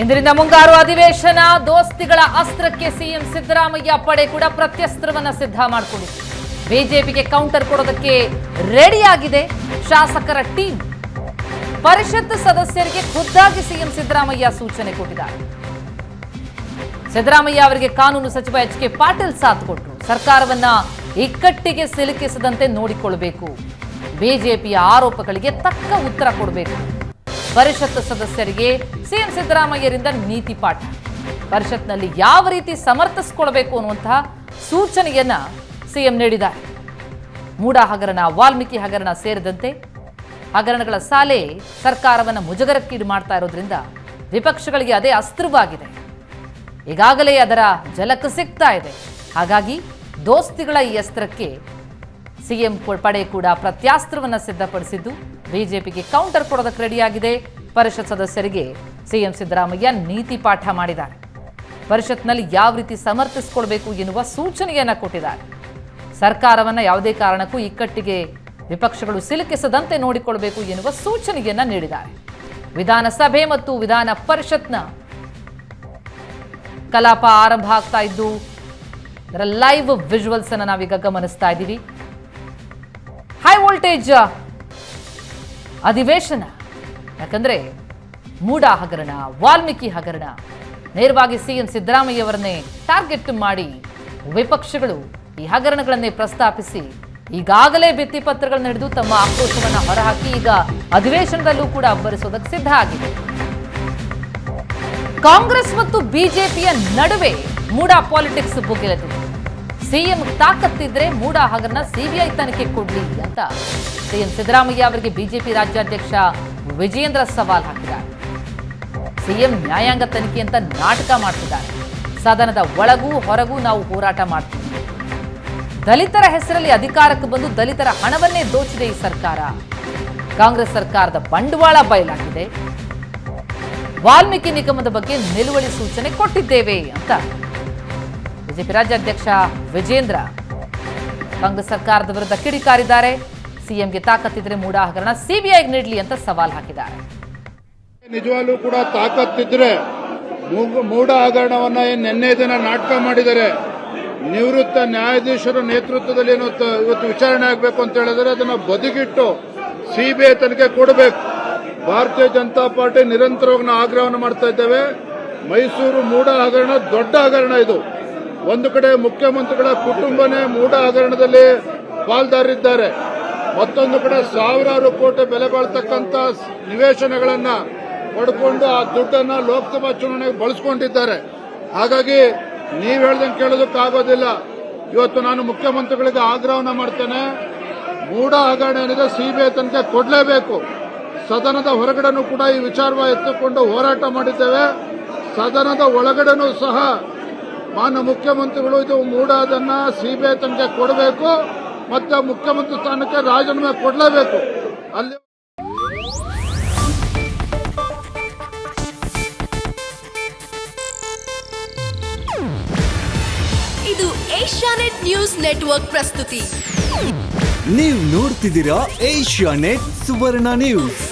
ಇಂದಿನಿಂದ ಮುಂಗಾರು ಅಧಿವೇಶನ, ದೋಸ್ತಿಗಳ ಅಸ್ತ್ರಕ್ಕೆ ಸಿಎಂ ಸಿದ್ದರಾಮಯ್ಯ ಪಡೆ ಕೂಡ ಪ್ರತ್ಯಸ್ತ್ರವನ್ನ ಸಿದ್ಧ ಮಾಡಿಕೊಂಡಿದೆ ಬಿಜೆಪಿಗೆ ಕೌಂಟರ್ ಕೊಡೋದಕ್ಕೆ ರೆಡಿಯಾಗಿದೆ ಶಾಸಕರ ಟೀಮ್ ಪರಿಷತ್ ಸದಸ್ಯರಿಗೆ ಖುದ್ದಾಗಿ ಸಿಎಂ ಸಿದ್ದರಾಮಯ್ಯ ಸೂಚನೆ ಕೊಟ್ಟಿದ್ದಾರೆ. ಸಿದ್ದರಾಮಯ್ಯ ಅವರಿಗೆ ಕಾನೂನು ಸಚಿವ ಎಚ್ ಕೆ ಪಾಟೀಲ್ ಸಾಥ್ ಕೊಟ್ಟರು ಸರ್ಕಾರವನ್ನ ಇಕ್ಕಟ್ಟಿಗೆ ಸಿಲುಕಿಸದಂತೆ ನೋಡಿಕೊಳ್ಳಬೇಕು ಬಿಜೆಪಿಯ ಆರೋಪಗಳಿಗೆ ತಕ್ಕ ಉತ್ತರ ಕೊಡಬೇಕು. ಪರಿಷತ್ ಸದಸ್ಯರಿಗೆ ಸಿಎಂ ಸಿದ್ದರಾಮಯ್ಯರಿಂದ ನೀತಿ ಪಾಠ. ಪರಿಷತ್ನಲ್ಲಿ ಯಾವ ರೀತಿ ಸಮರ್ಥಿಸಿಕೊಳ್ಬೇಕು ಅನ್ನುವಂತಹ ಸೂಚನೆಯನ್ನ ಸಿಎಂ ನೀಡಿದ್ದಾರೆ. ಮೂಡ ಹಗರಣ, ವಾಲ್ಮೀಕಿ ಹಗರಣ ಸೇರಿದಂತೆ ಹಗರಣಗಳ ಸಾಲೆ ಸರ್ಕಾರವನ್ನು ಮುಜುಗರಕ್ಕೀಡು ಮಾಡ್ತಾ ಇರೋದ್ರಿಂದ ವಿಪಕ್ಷಗಳಿಗೆ ಅದೇ ಅಸ್ತ್ರವಾಗಿದೆ. ಈಗಾಗಲೇ ಅದರ ಜಲಕ ಸಿಗ್ತಾ ಇದೆ. ಹಾಗಾಗಿ ದೋಸ್ತಿಗಳ ಈ ಅಸ್ತ್ರಕ್ಕೆ ಸಿಎಂ ಪಡೆ ಕೂಡ ಪ್ರತ್ಯಾಸ್ತ್ರವನ್ನು ಸಿದ್ಧಪಡಿಸಿದ್ದು ಬಿಜೆಪಿಗೆ ಕೌಂಟರ್ ಕೊಡೋದಕ್ಕೆ ರೆಡಿಯಾಗಿದೆ ಪರಿಷತ್ ಸದಸ್ಯರಿಗೆ ಸಿಎಂ ಸಿದ್ದರಾಮಯ್ಯ ನೀತಿ ಪಾಠ ಮಾಡಿದ್ದಾರೆ. ಪರಿಷತ್ನಲ್ಲಿ ಯಾವ ರೀತಿ ಸಮರ್ಥಿಸಿಕೊಳ್ಬೇಕು ಎನ್ನುವ ಸೂಚನೆಯನ್ನ ಕೊಟ್ಟಿದ್ದಾರೆ. ಸರ್ಕಾರವನ್ನ ಯಾವುದೇ ಕಾರಣಕ್ಕೂ ಇಕ್ಕಟ್ಟಿಗೆ ವಿಪಕ್ಷಗಳು ಸಿಲುಕಿಸದಂತೆ ನೋಡಿಕೊಳ್ಬೇಕು ಎನ್ನುವ ಸೂಚನೆಯನ್ನ ನೀಡಿದ್ದಾರೆ. ವಿಧಾನಸಭೆ ಮತ್ತು ವಿಧಾನ ಪರಿಷತ್ನ ಕಲಾಪ ಆರಂಭ ಆಗ್ತಾ ಇದ್ದು ಲೈವ್ ವಿಜುವಲ್ಸ್ ಅನ್ನು ನಾವೀಗ ಗಮನಿಸ್ತಾ ಇದ್ದೀವಿ. ಹೈ ವೋಲ್ಟೇಜ್ ಅಧಿವೇಶನ. ಯಾಕಂದ್ರೆ ಮೂಡ ಹಗರಣ, ವಾಲ್ಮೀಕಿ ಹಗರಣ, ನೇರವಾಗಿ ಸಿಎಂ ಸಿದ್ದರಾಮಯ್ಯವರನ್ನೇ ಟಾರ್ಗೆಟ್ ಮಾಡಿ ವಿಪಕ್ಷಗಳು ಈ ಹಗರಣಗಳನ್ನೇ ಪ್ರಸ್ತಾಪಿಸಿ ಈಗಾಗಲೇ ಭಿತ್ತಿಪತ್ರಗಳನ್ನು ಹಿಡಿದು ತಮ್ಮ ಆಕ್ರೋಶವನ್ನು ಹೊರಹಾಕಿ ಈಗ ಅಧಿವೇಶನದಲ್ಲೂ ಕೂಡ ಅಬ್ಬರಿಸೋದಕ್ಕೆ ಸಿದ್ಧ ಆಗಿದೆ. ಕಾಂಗ್ರೆಸ್ ಮತ್ತು ಬಿಜೆಪಿಯ ನಡುವೆ ಮೂಡಾ ಪಾಲಿಟಿಕ್ಸ್ ಭುಗಿಲೆದಿದೆ ಸಿಎಂ ತಾಕತ್ತಿದ್ರೆ ಮೂಡ ಹಗರಣ ಸಿಬಿಐ ತನಿಖೆ ಕೊಡ್ಲಿ ಅಂತ ಸಿಎಂ ಸಿದ್ದರಾಮಯ್ಯ ಅವರಿಗೆ ಬಿಜೆಪಿ ರಾಜ್ಯಾಧ್ಯಕ್ಷ ವಿಜೇಂದ್ರ ಸವಾಲ್ ಹಾಕಿದ್ದಾರೆ. ಸಿಎಂ ನ್ಯಾಯಾಂಗ ತನಿಖೆ ಅಂತ ನಾಟಕ ಮಾಡ್ತಿದ್ದಾರೆ. ಸದನದ ಒಳಗೂ ಹೊರಗೂ ನಾವು ಹೋರಾಟ ಮಾಡ್ತೀವಿ. ದಲಿತರ ಹೆಸರಲ್ಲಿ ಅಧಿಕಾರಕ್ಕೆ ಬಂದು ದಲಿತರ ಹಣವನ್ನೇ ದೋಚಿದೆ ಈ ಸರ್ಕಾರ. ಕಾಂಗ್ರೆಸ್ ಸರ್ಕಾರದ ಬಂಡವಾಳ ಬಯಲಾಗಿದೆ. ವಾಲ್ಮೀಕಿ ನಿಗಮದ ಬಗ್ಗೆ ನಿಲುವಳಿ ಸೂಚನೆ ಕೊಟ್ಟಿದ್ದೇವೆ ಅಂತ ಬಿಜೆಪಿ ರಾಜ್ಯಾಧ್ಯಕ್ಷ ವಿಜೇಂದ್ರ ಕಾಂಗ್ರೆಸ್ ಸರ್ಕಾರದ ವಿರುದ್ಧ ಕಿಡಿಕಾರಿದ್ದಾರೆ. ಸಿಎಂಗೆ ತಾಕತ್ತಿದ್ರೆ ಮೂಡ ಹಗರಣ, ಸಿಬಿಐಗೆ ನೀಡಲಿ ಅಂತ ಸವಾಲ್ ಹಾಕಿದ್ದಾರೆ. ನಿಜವಾಗ್ಲೂ ಕೂಡ ತಾಕತ್ತಿದ್ರೆ ಮೂಡ ಹಗರಣವನ್ನ ನಿನ್ನೆ ದಿನ ನಾಟಕ ಮಾಡಿದರೆ ನಿವೃತ್ತ ನ್ಯಾಯಾಧೀಶರ ನೇತೃತ್ವದಲ್ಲಿ ಏನು ಇವತ್ತು ವಿಚಾರಣೆ ಆಗಬೇಕು ಅಂತ ಹೇಳಿದ್ರೆ ಅದನ್ನ ಬದಿಗಿಟ್ಟು ಸಿಬಿಐ ತನಿಖೆ ಕೊಡಬೇಕು. ಭಾರತೀಯ ಜನತಾ ಪಾರ್ಟಿ ನಿರಂತರವಾಗಿ ಆಗ್ರಹವನ್ನು ಮಾಡ್ತಾ ಇದ್ದೇವೆ. ಮೈಸೂರು ಮೂಡ ಹಗರಣ, ದೊಡ್ಡ ಹಗರಣ ಇದು. ಒಂದು ಕಡೆ ಮುಖ್ಯಮಂತ್ರಿಗಳ ಕುಟುಂಬನೇ ಮೂಢ ಹಗರಣದಲ್ಲಿ ಪಾಲ್ದಾರಿದ್ದಾರೆ. ಮತ್ತೊಂದು ಕಡೆ ಸಾವಿರಾರು ಕೋಟಿ ಬೆಲೆ ಬಾಳ್ತಕ್ಕಂಥ ನಿವೇಶನಗಳನ್ನ ಪಡ್ಕೊಂಡು ಆ ದುಡ್ಡನ್ನ ಲೋಕಸಭಾ ಚುನಾವಣೆಗೆ ಬಳಸ್ಕೊಂಡಿದ್ದಾರೆ. ಹಾಗಾಗಿ ನೀವ್ ಹೇಳ್ದಂಗೆ ಕೇಳೋದಕ್ಕಾಗೋದಿಲ್ಲ ಇವತ್ತು ನಾನು ಮುಖ್ಯಮಂತ್ರಿಗಳಿಗೆ ಆಗ್ರಹವನ್ನ ಮಾಡ್ತೇನೆ. ಮೂಢ ಹಗರಣ ಏನಿದೆ ಸಿಬಿಐ ತನಿಖೆ ಕೊಡಲೇಬೇಕು. ಸದನದ ಹೊರಗಡೆನೂ ಕೂಡ ಈ ವಿಚಾರವಾಗಿ ಎತ್ತುಕೊಂಡು ಹೋರಾಟ ಮಾಡಿದ್ದೇವೆ. ಸದನದ ಒಳಗಡೆನೂ ಸಹ ಮಾನ್ಯ ಮುಖ್ಯಮಂತ್ರಿಗಳು ಇದು ಮೂಡಾದನ್ನ ಸಿಬಿಐ ತನಿಖೆ ಕೊಡಬೇಕು ಮತ್ತೆ ಮುಖ್ಯಮಂತ್ರಿ ಸ್ಥಾನಕ್ಕೆ ರಾಜೀನಾಮೆ ಕೊಡಲೇಬೇಕು. ಅಲ್ಲಿ ಇದು ಏಷ್ಯಾನೆಟ್ ನ್ಯೂಸ್ ನೆಟ್ವರ್ಕ್ ಪ್ರಸ್ತುತಿ. ನೀವು ನೋಡ್ತಿದ್ದೀರಾ ಏಷ್ಯಾ ನೆಟ್ ಸುವರ್ಣ ನ್ಯೂಸ್.